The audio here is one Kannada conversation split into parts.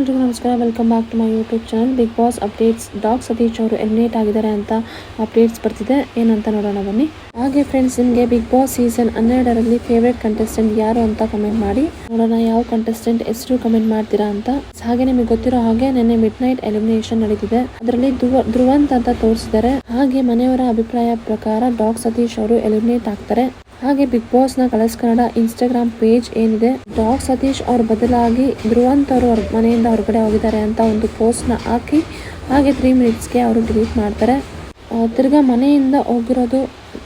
ಎಲ್ರಿಗೂ ನಮಸ್ಕಾರ. Welcome back to my YouTube channel Bigg Boss updates dog Satish ಅವರು ಎಲಿಮಿನೇಟ್ ಆಗಿದ್ದಾರೆ ಅಂತ ಅಪ್ಡೇಟ್ಸ್ ಬರ್ತಿದೆ. ಏನಂತ ನೋಡೋಣ ಬನ್ನಿ. ಹಾಗೆ ಫ್ರೆಂಡ್ಸ್ ನಿಮಗೆ ಬಿಗ್ ಬಾಸ್ ಸೀಸನ್ ಹನ್ನೆರಡರಲ್ಲಿ ಫೇವ್ರೆಟ್ ಕಂಟೆಸ್ಟೆಂಟ್ ಯಾರು ಅಂತ ಕಮೆಂಟ್ ಮಾಡಿ. ನೋಡೋಣ ಯಾವ ಕಂಟೆಸ್ಟೆಂಟ್ ಹೆಸರು ಕಮೆಂಟ್ ಮಾಡ್ತೀರಾ ಅಂತ. ಹಾಗೆ ನಿಮಗೆ ಗೊತ್ತಿರೋ ಹಾಗೆ ನಿನ್ನೆ ಮಿಡ್ ನೈಟ್ ಎಲಿಮಿನೇಷನ್ ನಡೀತಿದೆ. ಅದರಲ್ಲಿ ಧ್ರುವ, ಧ್ರುವಂತ್ ಅಂತ ತೋರಿಸಿದ್ದಾರೆ. ಹಾಗೆ ಮನೆಯವರ ಅಭಿಪ್ರಾಯ ಪ್ರಕಾರ ಡಾಗ್ ಸತೀಶ್ ಅವರು ಎಲಿಮಿನೇಟ್ ಆಗ್ತಾರೆ. ಹಾಗೆ ಬಿಗ್ ಬಾಸ್ನ ಕಲರ್ಸ್ ಕನ್ನಡ ಇನ್ಸ್ಟಾಗ್ರಾಮ್ ಪೇಜ್ ಏನಿದೆ? ಡಾಗ್ ಸತೀಶ್ ಅವ್ರ ಬದಲಾಗಿ ಧ್ರುವಂತ್ ಅವರು ಅವ್ರ ಮನೆಯಿಂದ ಹೊರಗಡೆ ಹೋಗಿದ್ದಾರೆ ಅಂತ ಒಂದು ಪೋಸ್ಟ್ನ ಹಾಕಿ, ಹಾಗೆ ತ್ರೀ ಮಿನಿಟ್ಸ್ಗೆ ಅವರು ಡಿಲೀಟ್ ಮಾಡ್ತಾರೆ. ತಿರ್ಗಾ ಮನೆಯಿಂದ ಹೋಗಿರೋದು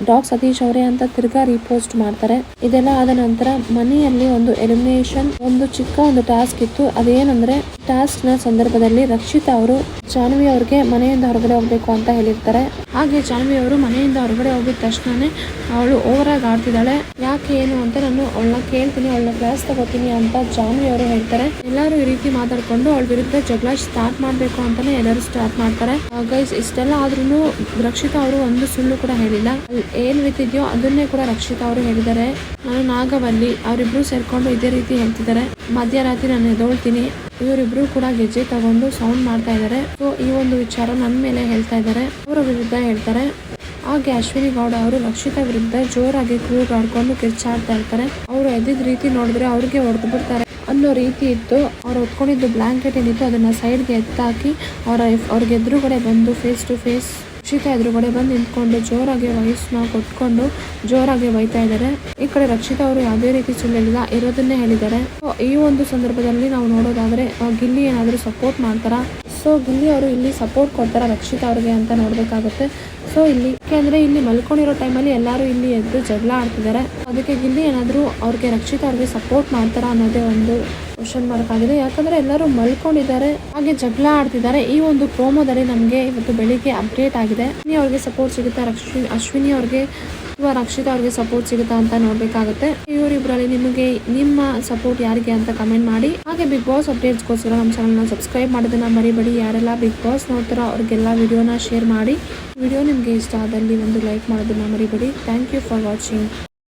ಡಾಗ್ ಸತೀಶ್ ಅವರೇ ಅಂತ ತಿರ್ಗಾ ರೀಪೋಸ್ಟ್ ಮಾಡ್ತಾರೆ. ಇದೆಲ್ಲ ಆದ ನಂತರ ಮನೆಯಲ್ಲಿ ಒಂದು ಎಲಿಮಿನೇಷನ್ ಒಂದು ಚಿಕ್ಕ ಒಂದು ಟಾಸ್ಕ್ ಇತ್ತು. ಅದೇನಂದ್ರೆ ಟಾಸ್ಕ್ನ ಸಂದರ್ಭದಲ್ಲಿ ರಕ್ಷಿತಾ ಅವರು ಜಾನ್ವಿ ಅವ್ರಿಗೆ ಮನೆಯಿಂದ ಹೊರಗಡೆ ಹೋಗ್ಬೇಕು ಅಂತ ಹೇಳಿರ್ತಾರೆ. ಹಾಗೆ ಜಾನ್ವಿ ಅವರು ಮನೆಯಿಂದ ಹೊರಗಡೆ ಹೋಗಿದ ತಕ್ಷಣನೇ ಅವಳು ಓವರ್ ಆಗಿ ಆಡ್ತಿದ್ದಾಳೆ. ಯಾಕೆ, ಏನು ಅಂತ ನಾನು ಅವಳನ್ನ ಕೇಳ್ತೀನಿ, ಅವಳನ್ನ ಕ್ಲಾಸ್ ತಗೋತೀನಿ ಅಂತ ಜಾನ್ವಿ ಅವರು ಹೇಳ್ತಾರೆ. ಎಲ್ಲರೂ ಈ ರೀತಿ ಮಾತಾಡ್ಕೊಂಡು ಅವಳ ವಿರುದ್ಧ ಜಗಳ ಸ್ಟಾರ್ಟ್ ಮಾಡಬೇಕು ಅಂತಾನೆ ಎಲ್ಲರೂ ಸ್ಟಾರ್ಟ್ ಮಾಡ್ತಾರೆ. ಗೈಸ್ ಇಷ್ಟೆಲ್ಲ ಆದ್ರೂ ರಕ್ಷಿತಾ ಅವರು ಒಂದು ಸುಳ್ಳು ಕೂಡ ಹೇಳಿಲ್ಲ. ಏನು ಏನ್ ರೀತಿದ್ಯೋ ಅದನ್ನೇ ಕೂಡ ರಕ್ಷಿತಾ ಅವರು ಹೇಳಿದ್ದಾರೆ. ನಾನು ನಾಗವಲ್ಲಿ ಅವರಿಬ್ರು ಸೇರ್ಕೊಂಡು ಇದೇ ರೀತಿ ಹೇಳ್ತಿದ್ದಾರೆ. ಮಧ್ಯರಾತ್ರಿ ನಾನು ಎದೊಳ್ತೀನಿ. ಇವರಿಬ್ರು ಕೂಡ ಗೆಜ್ಜೆ ತಗೊಂಡು ಸೌಂಡ್ ಮಾಡ್ತಾ ಇದ್ದಾರೆ. ಸೊ ಈ ಒಂದು ವಿಚಾರ ನನ್ನ ಮೇಲೆ ಹೇಳ್ತಾ ಇದ್ದಾರೆ. ಅವರ ವಿರುದ್ಧ ಹೇಳ್ತಾರೆ. ಹಾಗೆ ಅಶ್ವಿನಿ ಗೌಡ ಅವರು ರಕ್ಷಿತಾ ವಿರುದ್ಧ ಜೋರಾಗಿ ಕೂಗಾಡ್ಕೊಂಡು ಕಿರ್ಚಾಡ್ತಾ ಇರ್ತಾರೆ. ಅವರು ಎದ್ದಿದ ರೀತಿ ನೋಡಿದ್ರೆ ಅವ್ರಿಗೆ ಹೊಡೆದು ಬಿಡ್ತಾರೆ ಅನ್ನೋ ರೀತಿ ಇತ್ತು. ಅವ್ರು ಹೊತ್ಕೊಂಡಿದ್ದು ಬ್ಲಾಂಕೆಟ್ ಏನಿತ್ತು, ಅದನ್ನ ಸೈಡ್ಗೆ ಎತ್ತಾಕಿ ಅವರ ಅವ್ರಿಗೆ ಎದುರುಗಡೆ ಬಂದು ಫೇಸ್ ಟು ಫೇಸ್ ರಕ್ಷಿತಾ ಎದುರುಗಡೆ ಬಂದು ನಿಂತ್ಕೊಂಡು ಜೋರಾಗಿ ವಯಸ್ಸನ್ನ ಕೊಟ್ಕೊಂಡು ಜೋರಾಗಿ ಬೈತಾ ಇದ್ದಾರೆ. ಈ ಕಡೆ ರಕ್ಷಿತಾ ಅವರು ಯಾವುದೇ ರೀತಿ ಸುಳ್ಳು ಇರೋದನ್ನೇ ಹೇಳಿದ್ದಾರೆ. ಈ ಒಂದು ಸಂದರ್ಭದಲ್ಲಿ ನಾವು ನೋಡೋದಾದ್ರೆ ಗಿಲ್ಲಿ ಏನಾದರೂ ಸಪೋರ್ಟ್ ಮಾಡ್ತಾರಾ? ಸೊ ಗಿಲ್ಲಿ ಅವರು ಇಲ್ಲಿ ಸಪೋರ್ಟ್ ಕೊಡ್ತಾರೆ ರಕ್ಷಿತಾ ಅವ್ರಿಗೆ ಅಂತ ನೋಡ್ಬೇಕಾಗುತ್ತೆ. ಸೊ ಇಲ್ಲಿ ಯಾಕೆಂದ್ರೆ ಇಲ್ಲಿ ಮಲ್ಕೊಂಡಿರೋ ಟೈಮಲ್ಲಿ ಎಲ್ಲರೂ ಇಲ್ಲಿ ಎದ್ದು ಜಗಳ ಆಡ್ತಿದ್ದಾರೆ ಅದಕ್ಕೆ ಗಿಲ್ಲಿ ಏನಾದರೂ ಅವ್ರಿಗೆ ರಕ್ಷಿತಾ ಅವ್ರಿಗೆ ಸಪೋರ್ಟ್ ಮಾಡ್ತಾರ ಅನ್ನೋದೇ ಒಂದು ಕ್ವಶನ್ ಮಾರ್ಕ್ ಆಗಿದೆ. ಯಾಕಂದ್ರೆ ಎಲ್ಲರೂ ಮಲ್ಕೊಂಡಿದ್ದಾರೆ. ಹಾಗೆ ಜಗಳ ಆಡ್ತಿದ್ದಾರೆ. ಈ ಒಂದು ಪ್ರೋಮೋದಲ್ಲಿ ನಮಗೆ ಇವತ್ತು ಬೆಳಿಗ್ಗೆ ಅಪ್ಡೇಟ್ ಆಗಿದೆ. ಅಶ್ವಿನಿ ಅವ್ರಿಗೆ ಸಪೋರ್ಟ್ ಸಿಗುತ್ತಾ? ಅಶ್ವಿನಿ ಅಶ್ವಿನಿ ಅವ್ರಿಗೆ ಅಥವಾ ರಕ್ಷಿತಾ ಅವ್ರಿಗೆ ಸಪೋರ್ಟ್ ಸಿಗುತ್ತಾ ಅಂತ ನೋಡ್ಬೇಕಾಗುತ್ತೆ. ಇವರಿಬ್ಬರಲ್ಲಿ ನಿಮಗೆ ನಿಮ್ಮ ಸಪೋರ್ಟ್ ಯಾರಿಗೆ ಅಂತ ಕಮೆಂಟ್ ಮಾಡಿ. ಹಾಗೆ ಬಿಗ್ ಬಾಸ್ ಅಪ್ಡೇಟ್ಸ್ಗೋಸ್ಕರ ನಮ್ಮ ಚಾನಲ್ನ ಸಬ್ಸ್ಕ್ರೈಬ್ ಮಾಡೋದನ್ನ ಮರಿಬೇಡಿ. ಯಾರೆಲ್ಲ ಬಿಗ್ ಬಾಸ್ ನೋಡ್ತಾರೋ ಅವ್ರಿಗೆಲ್ಲ ವಿಡಿಯೋನ ಶೇರ್ ಮಾಡಿ. ವಿಡಿಯೋ ನಿಮಗೆ ಇಷ್ಟ ಆದಲ್ಲಿ ಒಂದು ಲೈಕ್ ಮಾಡೋದನ್ನ ಮರಿಬೇಡಿ. Thank you for watching